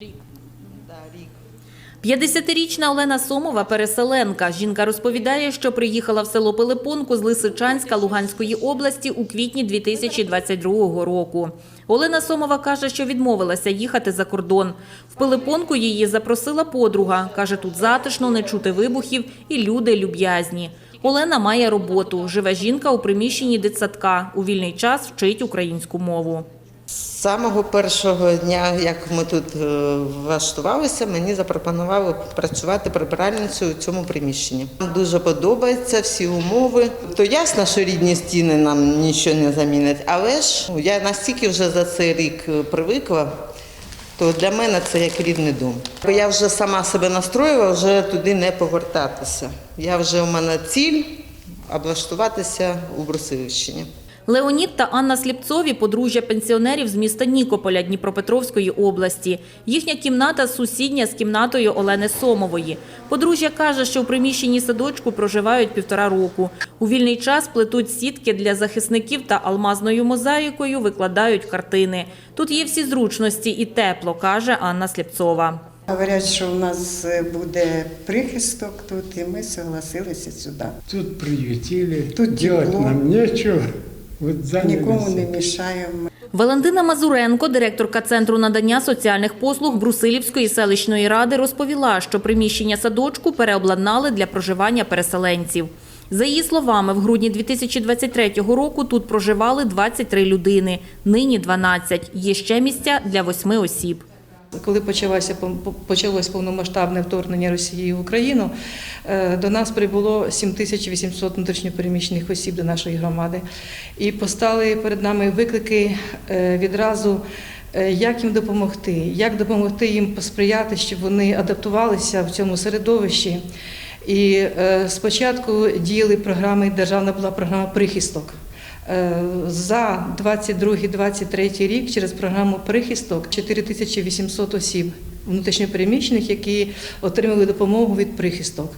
Рік. 50-річна Олена Сомова – переселенка. Жінка розповідає, що приїхала в село Пилипонку з Лисичанська Луганської області у квітні 2022 року. Олена Сомова каже, що відмовилася їхати за кордон. В Пилипонку її запросила подруга. Каже, тут затишно, не чути вибухів і люди люб'язні. Олена має роботу. Живе жінка у приміщенні дитсадка. У вільний час вчить українську мову. З самого першого дня, як ми тут е, влаштувалися, мені запропонували працювати прибиральницею у цьому приміщенні. Дуже подобаються всі умови. То ясно, що рідні стіни нам нічого не замінять, але ж ну, я настільки вже за цей рік е, привикла. То для мене це як рідний дом. Я вже сама себе настроїла, вже туди не повертатися. Я вже у мене ціль облаштуватися у Брусилівщині. Леонід та Анна Сліпцові – подружжя пенсіонерів з міста Нікополя Дніпропетровської області. Їхня кімната сусідня з кімнатою Олени Сомової. Подружжя каже, що в приміщенні садочку проживають півтора року. У вільний час плетуть сітки для захисників та алмазною мозаїкою викладають картини. Тут є всі зручності і тепло, каже Анна Сліпцова. Говорять, що у нас е, буде прихисток тут, і ми согласилися сюди. Тут приютили, Тут тепло. нам нечего. Нікому не мішаємо. Валентина Мазуренко, директорка Центру надання соціальних послуг Брусилівської селищної ради, розповіла, що приміщення садочку переобладнали для проживання переселенців. За її словами, в грудні 2023 року тут проживали 23 людини, нині 12. Є ще місця для восьми осіб. Коли почалося почалось повномасштабне вторгнення Росії в Україну, е, до нас прибуло 7800 внутрішньопереміщених осіб до нашої громади, і постали перед нами виклики е, відразу. е, Як їм допомогти, як допомогти їм посприяти, щоб вони адаптувалися в цьому середовищі? І спочатку діяли програми, державна була програма прихисток. Е, За 22-23 рік через програму Прихисток 4800 осіб внутрішньопереміщених, які отримали допомогу від прихисток.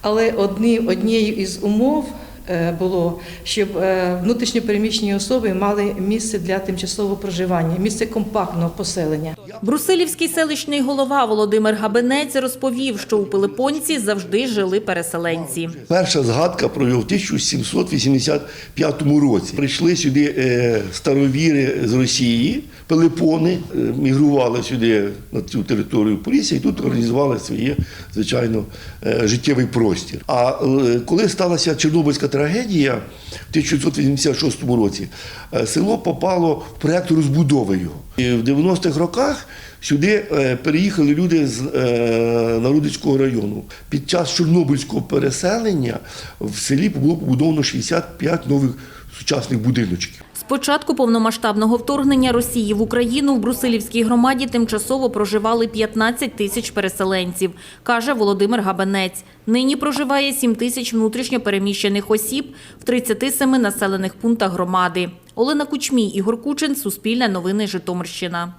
Але одні, однією із умов е, було, щоб е, внутрішньопереміщені особи мали місце для тимчасового проживання, місце компактного поселення. Брусилівський селищний голова Володимир Габенець розповів, що у Пилипонці завжди жили переселенці. Перша згадка про його в 1785 році. Прийшли сюди е, старовіри з Росії, Пелепони, е, мігрували сюди на цю територію Полісся і тут організували своє, звичайно, е, життєвий простір. А коли сталася Чорнобильська трагедія в 1986 році, село попало в проєкт розбудови його. В 90-х роках Сюди е, переїхали люди з е, Народицького району. Під час Чорнобильського переселення в селі було побудовано 65 нових сучасних будиночків. З початку повномасштабного вторгнення Росії в Україну в Брусилівській громаді тимчасово проживали 15 тисяч переселенців, каже Володимир Габанець. Нині проживає 7 тисяч внутрішньо переміщених осіб в 37 населених пунктах громади. Олена Кучмій, Ігор Кучин, Суспільне новини Житомирщина.